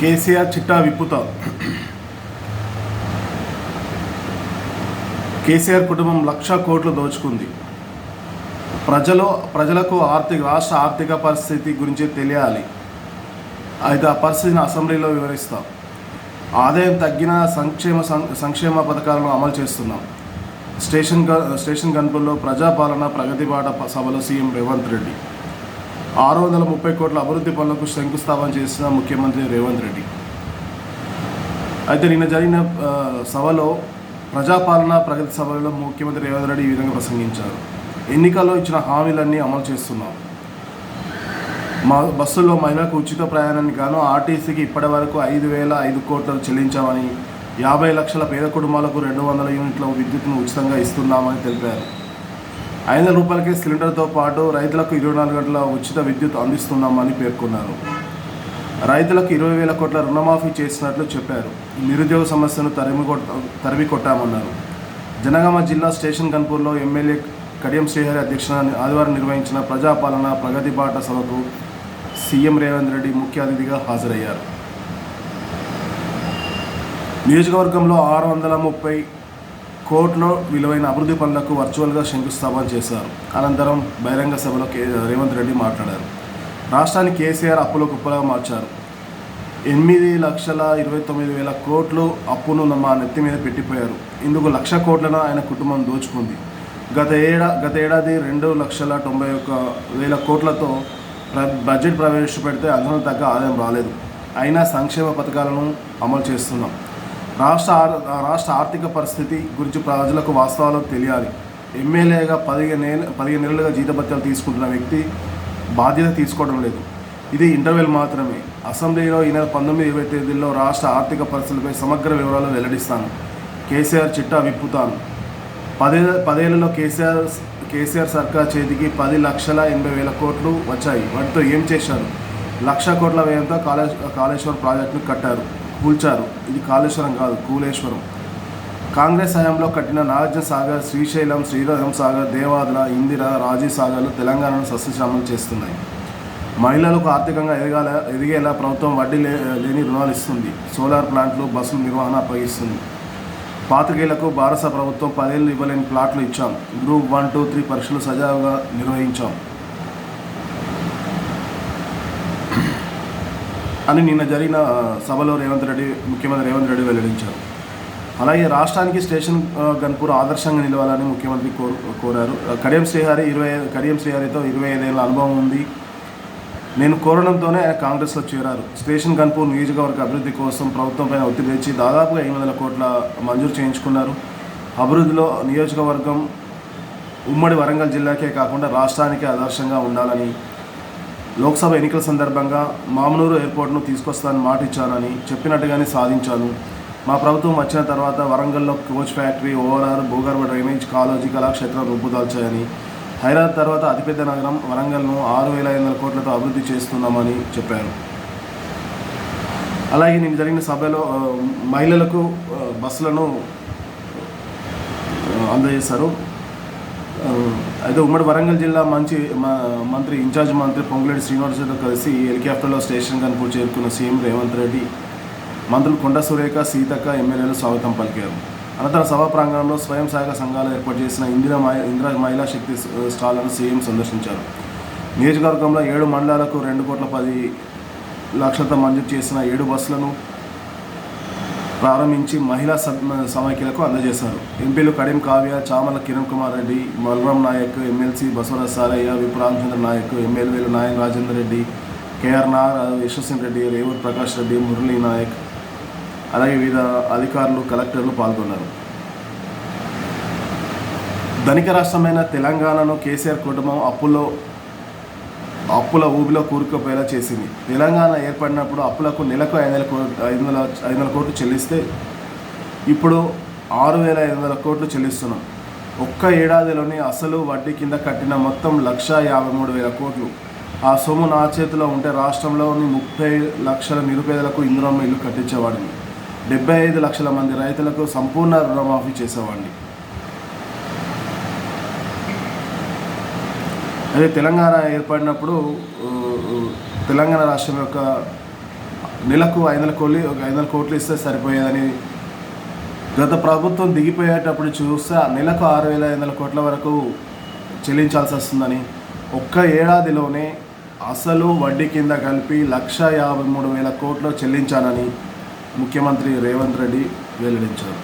కేసీఆర్ చిట్టా విప్పుతా. కేసీఆర్ కుటుంబం లక్ష కోట్లు దోచుకుంది. ప్రజలు ప్రజలకు ఆర్థిక రాష్ట్ర ఆర్థిక పరిస్థితి గురించి తెలియాలి. అయితే ఆ పరిస్థితిని అసెంబ్లీలో వివరిస్తాం. ఆదాయం తగ్గిన సంక్షేమ సం- సంక్షేమ పథకాలను అమలు చేస్తున్నాం. స్టేషన్ స్టేషన్ గన్పుల్లో ప్రజాపాలన ప్రగతి బాట సభలో సీఎం రేవంత్ రెడ్డి. ఆరు వందల ముప్పై కోట్ల అభివృద్ధి పనులకు శంకుస్థాపన చేసిన ముఖ్యమంత్రి రేవంత్ రెడ్డి. అయితే నిన్న జరిగిన సభలో ప్రజాపాలన ప్రగతి సభలో ముఖ్యమంత్రి రేవంత్ రెడ్డి ఈ విధంగా ప్రసంగించారు. ఎన్నికల్లో ఇచ్చిన హామీలన్నీ అమలు చేస్తున్నాం. మా బస్సుల్లో మహిళలకు ఉచిత ప్రయాణానికి గాను ఆర్టీసీకి ఇప్పటి వరకు ఐదు వేల ఐదు కోట్లు చెల్లించామని యాభై లక్షల పేద కుటుంబాలకు రెండు వందల యూనిట్ల విద్యుత్ను ఉచితంగా ఇస్తున్నామని తెలిపారు. ఐదు వందల రూపాయలకే సిలిండర్తో పాటు రైతులకు ఇరవై నాలుగు గంటల ఉచిత విద్యుత్ అందిస్తున్నామని పేర్కొన్నారు. రైతులకు ఇరవై వేల కోట్ల రుణమాఫీ చేసినట్లు చెప్పారు. నిరుద్యోగ సమస్యను తరిమి తరిమి కొట్టామన్నారు. జనగామ జిల్లా స్టేషన్ కన్పూర్లో ఎమ్మెల్యే కడియం శ్రీహరి అధ్యక్షన ఆదివారం నిర్వహించిన ప్రజాపాలన ప్రగతి పాట సభకు సీఎం రేవంత్ రెడ్డి ముఖ్య అతిథిగా హాజరయ్యారు. నియోజకవర్గంలో ఆరు వందల ముప్పై కోర్టులో విలువైన అభివృద్ధి పనులకు వర్చువల్గా శంకుస్థాపన చేశారు. అనంతరం బహిరంగ సభలో కే రేవంత్ రెడ్డి మాట్లాడారు. రాష్ట్రాన్ని కేసీఆర్ అప్పుల కుప్పగా మార్చారు. ఎనిమిది లక్షల ఇరవై తొమ్మిది వేల కోట్లు అప్పును మా నెత్తి మీద పెట్టిపోయారు. ఇందుకు లక్ష కోట్లను ఆయన కుటుంబం దోచుకుంది. గత ఏడా గత ఏడాది రెండు లక్షల తొంభై ఒక్క వేల కోట్లతో ప్ర బడ్జెట్ ప్రవేశపెడితే అందులో తగ్గ ఆదాయం రాలేదు. అయినా సంక్షేమ పథకాలను అమలు చేస్తున్నాం. రాష్ట్ర రాష్ట్ర ఆర్థిక పరిస్థితి గురించి ప్రజలకు వాస్తవాలు తెలియాలి. ఎమ్మెల్యేగా పదిహేను ఏళ్ళ పదిహేను నెలలుగా జీతభత్యాలు తీసుకుంటున్న వ్యక్తి బాధ్యత తీసుకోవడం లేదు. ఇది ఇంటర్వెల్ మాత్రమే. అసెంబ్లీలో ఈ నెల పంతొమ్మిది ఇరవై తేదీల్లో రాష్ట్ర ఆర్థిక పరిస్థితులపై సమగ్ర వివరాలు వెల్లడిస్తాను. కేసీఆర్ చిట్టా విప్పుతాను. పదే పదేళ్ళలో కేసీఆర్ కేసీఆర్ సర్కార్ చేతికి పది లక్షల ఎనభై వేల కోట్లు వచ్చాయి. వాటితో ఏం చేశారు? లక్ష కోట్ల వ్యయంతో కాళే ప్రాజెక్టును కట్టారు. కూల్చారు. ఇది కాళేశ్వరం కాదు కూలేశ్వరం. కాంగ్రెస్ హయాంలో కట్టిన నాగార్జున సాగర్ శ్రీశైలం శ్రీరంగం సాగర్ దేవాదుల ఇందిర రాజీ సాగర్లు తెలంగాణను సస్యశ్యామలం చేస్తున్నాయి. మహిళలకు ఆర్థికంగా ఎదగాల ఎదిగేలా ప్రభుత్వం వడ్డీ లే లేని రుణాలు ఇస్తుంది. సోలార్ ప్లాంట్లు బస్సుల నిర్వహణ అప్పగిస్తుంది. పాతికేయులకు భారత ప్రభుత్వం పదేళ్ళు ఇవ్వలేని ప్లాట్లు ఇచ్చాం. గ్రూప్ వన్ టూ త్రీ పరీక్షలు సజావుగా నిర్వహించాం. అని నిన్న జరిగిన సభలో రేవంత్ రెడ్డి ముఖ్యమంత్రి రేవంత్ రెడ్డి వెల్లడించారు. అలాగే రాష్ట్రానికి స్టేషన్ గన్పూర్ ఆదర్శంగా నిలవాలని ముఖ్యమంత్రి కోరారు. కడియం శ్రీహరి ఇరవై కడియం శ్రీహరితో ఇరవై ఐదేళ్ళ అనుభవం ఉంది. నేను కోరడంతోనే ఆయన కాంగ్రెస్లో చేరారు. స్టేషన్ గన్పూర్ నియోజకవర్గ అభివృద్ధి కోసం ప్రభుత్వంపై ఒత్తిడి తెచ్చి దాదాపుగా ఎనిమిది వందల కోట్ల మంజూరు చేయించుకున్నారు. అభివృద్ధిలో నియోజకవర్గం ఉమ్మడి వరంగల్ జిల్లాకే కాకుండా రాష్ట్రానికి ఆదర్శంగా ఉండాలని లోక్సభ ఎన్నికల సందర్భంగా మామనూరు ఎయిర్పోర్ట్ను తీసుకొస్తానని మాట ఇచ్చానని చెప్పినట్టుగానే సాధించాను. మా ప్రభుత్వం వచ్చిన తర్వాత వరంగల్లో కోచ్ ఫ్యాక్టరీ ఓవరాల్ భూగర్భ డ్రైనేజ్ కాలోజీ కళాక్షేత్రం రూపుదాల్చాయని హైదరాబాద్ తర్వాత అతిపెద్ద నగరం వరంగల్ను ఆరు వేల ఐదు వందల కోట్లతో అభివృద్ధి చేస్తున్నామని చెప్పారు. అలాగే నేను జరిగిన సభలో మహిళలకు బస్సులను అందజేశారు. అయితే ఉమ్మడి వరంగల్ జిల్లా మంచి మ- మంత్రి ఇన్ఛార్జ్ మంత్రి పొంగులేటి శ్రీనివాసరావుతో కలిసి హెలికాప్టర్లో స్టేషన్ కనుపూర్ చేరుకున్న సీఎం రేవంత్ రెడ్డి మంత్రులు కొండ సురేఖ సీతక్క ఎమ్మెల్యేలు స్వాగతం పలికారు. అనంతరం సభా ప్రాంగణంలో స్వయం సహాయక సంఘాలు ఏర్పాటు చేసిన ఇందిరా మహి- ఇందిరా మహిళా శక్తి స్టాళ్ళను సీఎం సందర్శించారు. నియోజకవర్గంలో ఏడు మండలాలకు రెండు కోట్ల పది లక్షలతో మంజూరు చేసిన ఏడు బస్సులను ప్రారంభించి మహిళా సమైక్యలకు అందజేశారు. ఎంపీలు కడియం కావ్య చామల కిరణ్ కుమార్ రెడ్డి బలరాం నాయక్ ఎమ్మెల్సీ బసవరాజ్ సారయ్య విపు నాయక్ ఎమ్మెల్యేలు నాయన్ రాజేందర్ రెడ్డి కేఆర్ నార్ యశస్విన్ రెడ్డి రేవూర్ ప్రకాష్ రెడ్డి మురళీ నాయక్ అలాగే వివిధ అధికారులు కలెక్టర్లు పాల్గొన్నారు. ధనిక రాష్ట్రమైన తెలంగాణను కేసీఆర్ కుటుంబం అప్పుల్లో అప్పుల ఊబిలో కూరుకుపోయేలా చేసింది. తెలంగాణ ఏర్పడినప్పుడు అప్పులకు నెలకు ఐదు వందల ఐదు వందల ఐదు వందల కోట్లు చెల్లిస్తే ఇప్పుడు ఆరు వేల ఐదు వందల కోట్లు చెల్లిస్తున్నాం. ఒక్క ఏడాదిలోనే అసలు వడ్డీ కింద కట్టిన మొత్తం లక్ష యాభై మూడు వేల కోట్లు. ఆ సొమ్ము నా చేతిలో ఉంటే రాష్ట్రంలోని ముప్పై లక్షల నిరుపేదలకు ఇందిరమ్మ ఇల్లు కట్టించేవాడిని. డెబ్బై ఐదు లక్షల మంది రైతులకు సంపూర్ణ రుణమాఫీ చేసేవాడిని. అదే తెలంగాణ ఏర్పడినప్పుడు తెలంగాణ రాష్ట్రం యొక్క నెలకు ఐదు వందల కోట్లు ఒక ఐదు వందల కోట్లు ఇస్తే సరిపోయేదని గత ప్రభుత్వం దిగిపోయేటప్పుడు చూస్తే నెలకు ఆరు వేల ఐదు వందల కోట్ల వరకు చెల్లించాల్సి వస్తుందని ఒక్క ఏడాదిలోనే అసలు వడ్డీ కింద కలిపి లక్ష యాభై మూడు వేల కోట్లు చెల్లించానని ముఖ్యమంత్రి రేవంత్ రెడ్డి వెల్లడించారు.